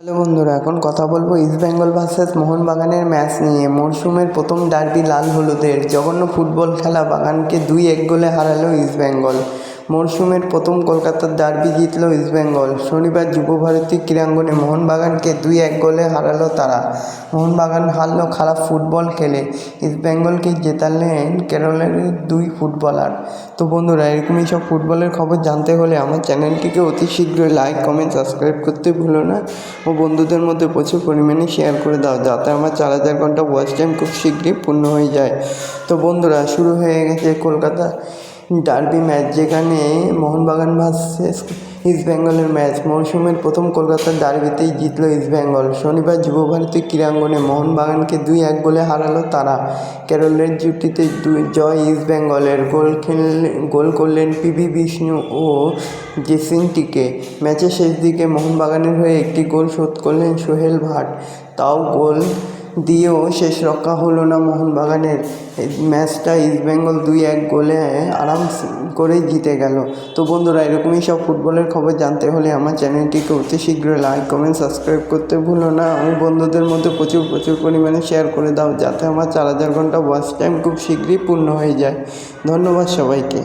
Hello বন্ধুরা, এখন কথা বলব ইস্ট বেঙ্গল ভার্সেস মোহনবাগানের ম্যাচ নিয়ে। মরশুমের প্রথম ডার্বি লাল হলুদের। জঘন্য ফুটবল খেলা বাগানকে দুই এক গোলে হারালো ইস্ট বেঙ্গল মরশুমের প্রথম কলকাতার ডার্বি জিতল ইস্ট বেঙ্গল শনিবার যুবভারতী ক্রীড়াঙ্গনে মোহনবাগানকে দুই এক গোলে হারালো তারা। মোহনবাগান হারলো খারাপ ফুটবল খেলে। ইস্ট বেঙ্গলকে জেতালেন কেরলের দুই ফুটবলার। তো বন্ধুরা, এরকমই সব ফুটবলের খবর জানতে হলে আমার চ্যানেলটিকে অতি শীঘ্রই লাইক কমেন্ট সাবস্ক্রাইব করতে ভুলো না। ও বন্ধুদের মধ্যে প্রচুর পরিমাণে শেয়ার করে দাও, যাতে আমার চার হাজার ঘণ্টা ওয়াচ টাইম খুব শীঘ্রই পূর্ণ হয়ে যায়। তো বন্ধুরা, শুরু হয়ে গেছে কলকাতা। ডার্বি ম্যাচ, যেখানে মোহনবাগান ভার্সেস ইস্ট বেঙ্গলের ম্যাচ মরশুমের প্রথম কলকাতার ডার্বিতেই জিতল ইস্ট বেঙ্গল। শনিবার যুবভারতী ক্রীড়াঙ্গনে মোহনবাগানকে দুই এক গোলে হারালো তারা। কেরলের জুটিতে দুই জয় ইস্ট বেঙ্গলের। গোল খেললে, গোল করলেন পিভি বিষ্ণু ও জেসিন টিকে। ম্যাচের শেষ দিকে মোহনবাগানের হয়ে একটি গোল শোধ করলেন সোহেল ভাট। তাও গোল দিয়েও শেষ রক্ষা হলো না মোহনবাগানের। ম্যাচটা ইস্টবেঙ্গল দুই এক গোলে আরাম করে জিতে গেল। তো বন্ধুরা, এরকমই সব ফুটবলের খবর জানতে হলে আমার চ্যানেলটিকে অতি শীঘ্রই লাইক, কমেন্ট, সাবস্ক্রাইব করতে ভুলো না। আমি বন্ধুদের মধ্যে প্রচুর প্রচুর পরিমাণে শেয়ার করে দাও যাতে আমার চার হাজার ঘণ্টা ওয়াচ টাইম খুব শীঘ্রই পূর্ণ হয়ে যায়। ধন্যবাদ সবাইকে।